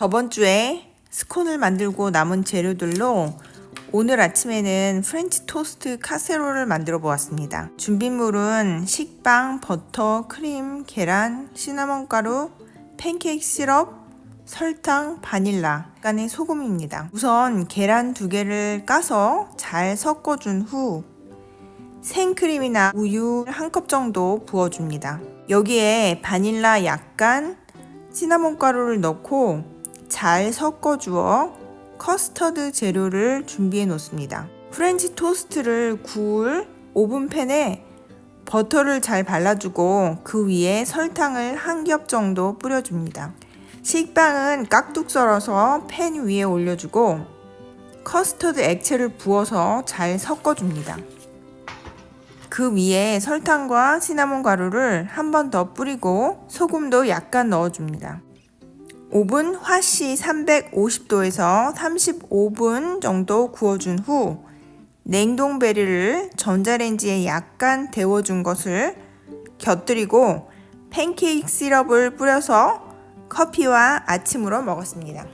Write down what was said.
저번 주에 스콘을 만들고 남은 재료들로 오늘 아침에는 프렌치 토스트 카세롤을 만들어 보았습니다. 준비물은 식빵, 버터, 크림, 계란, 시나몬 가루, 팬케이크 시럽, 설탕, 바닐라, 약간의 소금입니다. 우선 계란 두 개를 까서 잘 섞어준 후 생크림이나 우유 한 컵 정도 부어줍니다. 여기에 바닐라 약간, 시나몬 가루를 넣고 잘 섞어 주어 커스터드 재료를 준비해 놓습니다. 프렌치 토스트를 구울 오븐팬에 버터를 잘 발라주고 그 위에 설탕을 한 겹 정도 뿌려줍니다. 식빵은 깍둑 썰어서 팬 위에 올려주고 커스터드 액체를 부어서 잘 섞어줍니다. 그 위에 설탕과 시나몬 가루를 한 번 더 뿌리고 소금도 약간 넣어줍니다. 오븐 화씨 350도에서 35분 정도 구워준 후 냉동 베리를 전자레인지에 약간 데워준 것을 곁들이고 팬케이크 시럽을 뿌려서 커피와 아침으로 먹었습니다.